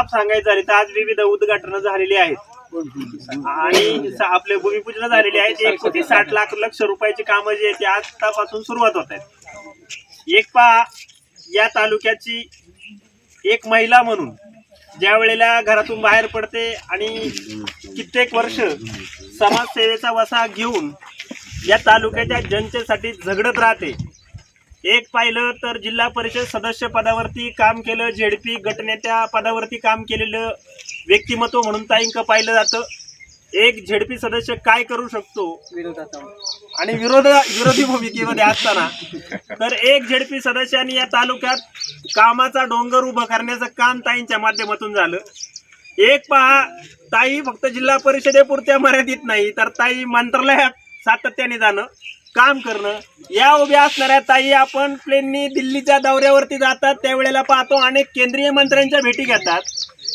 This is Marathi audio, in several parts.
साफ सांगायचं झाली तर आज विविध उद्घाटनं झालेली आहेत. आणि स- आपले भूमिपूजन झालेली आहेत. एक कोटी साठ लाख लक्ष रुपयाची कामं जी आहेत ती आजपासून सुरुवात होत आहेत. एक पा या तालुक्याची एक महिला म्हणून ज्या वेळेला घरातून बाहेर पडते आणि कित्येक वर्ष समाजसेवेचा वसा घेऊन या तालुक्याच्या जनतेसाठी झगडत राहते एक पाहिलं तर जिल्हा परिषद सदस्य पदावरती काम केलं झेडपी गटनेत्या पदावरती काम केलेलं व्यक्तिमत्व म्हणून ताईंक पाहिलं जातं. एक झेडपी सदस्य काय करू शकतो? आणि विरोध विरोधी भूमिकेमध्ये असताना तर एक झेडपी सदस्यांनी या तालुक्यात कामाचा डोंगर उभं करण्याचं काम ताईंच्या माध्यमातून झालं. एक पहा ताई फक्त जिल्हा परिषदेपुरत्या मर्यादित नाही तर ताई मंत्रालयात सातत्याने जाणं. काम करणं. या उभ्या असणाऱ्या ताई आपण प्लेननी दिल्लीच्या दौऱ्यावरती जातात. त्यावेळेला पाहतो अनेक केंद्रीय मंत्र्यांच्या भेटी घेतात.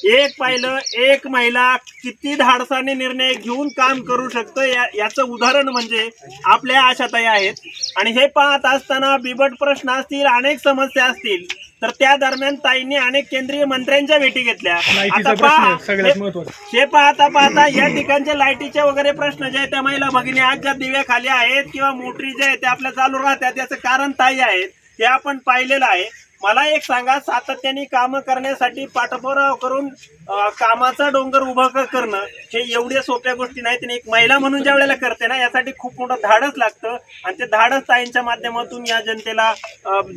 एक पाहिलं एक महिला किती धाडसाने निर्णय घेऊन काम करू शकतं या याचं उदाहरण म्हणजे आपल्या आशाताई आहेत. आणि हे पाहत असताना बिबट प्रश्न असतील अनेक समस्या असतील. तर त्या दरम्यान ताईंनी अनेक केंद्रीय मंत्र्यांच्या भेटी घेतल्या. आता पहा सगळ्यात हे- महत्त्वाचा. हे पाहता पाहता या ठिकाणचे लाईटीचे वगैरे प्रश्न जे आहेत त्या महिला भगिनी आज ज्या दिव्या खाली आहेत किंवा मोटरी जे आहेत त्या आपल्या चालू राहतात त्याचं कारण ताई आहेत हे आपण पाहिलेलं आहे. मला एक सांगा सातत्याने कामं करण्यासाठी पाठपुरावा करून कामाचा डोंगर उभं करणं हे एवढ्या सोप्या गोष्टी नाहीत आणि एक महिला म्हणून ज्या वेळेला करते ना यासाठी खूप मोठं धाडस लागतं. आणि ते धाडस ताईंच्या माध्यमातून या जनतेला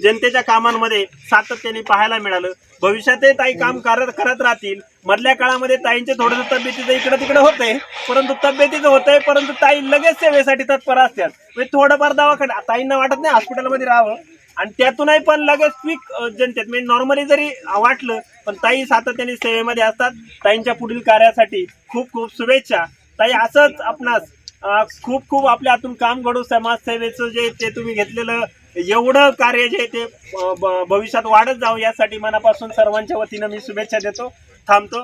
जनतेच्या कामांमध्ये सातत्याने पाहायला मिळालं. भविष्यातही ताई काम करत करत राहतील. मधल्या काळामध्ये ताईंचे थोडंसं तब्येतीचं इकडं तिकडं होतंय परंतु तब्येतीचं होतंय परंतु ताई लगेच सेवेसाठी तत्पर असतात. म्हणजे थोडंफार दवाखाना ताईंना वाटत नाही हॉस्पिटलमध्ये राहावं. आणि त्यातूनही पण लगेच क्विक जनतेत. म्हणजे नॉर्मली जरी वाटलं पण ताई सातत्याने सेवेमध्ये असतात. ताईंच्या पुढील कार्यासाठी खूप खूप शुभेच्छा. ताई असंच आपणास खूप खूप आपल्या हातून काम घडू समाजसेवेचं जे ते तुम्ही घेतलेलं एवढं कार्य जे ते ब- भविष्यात वाढत जावं यासाठी मनापासून सर्वांच्या वतीनं मी शुभेच्छा देतो. थांबतो.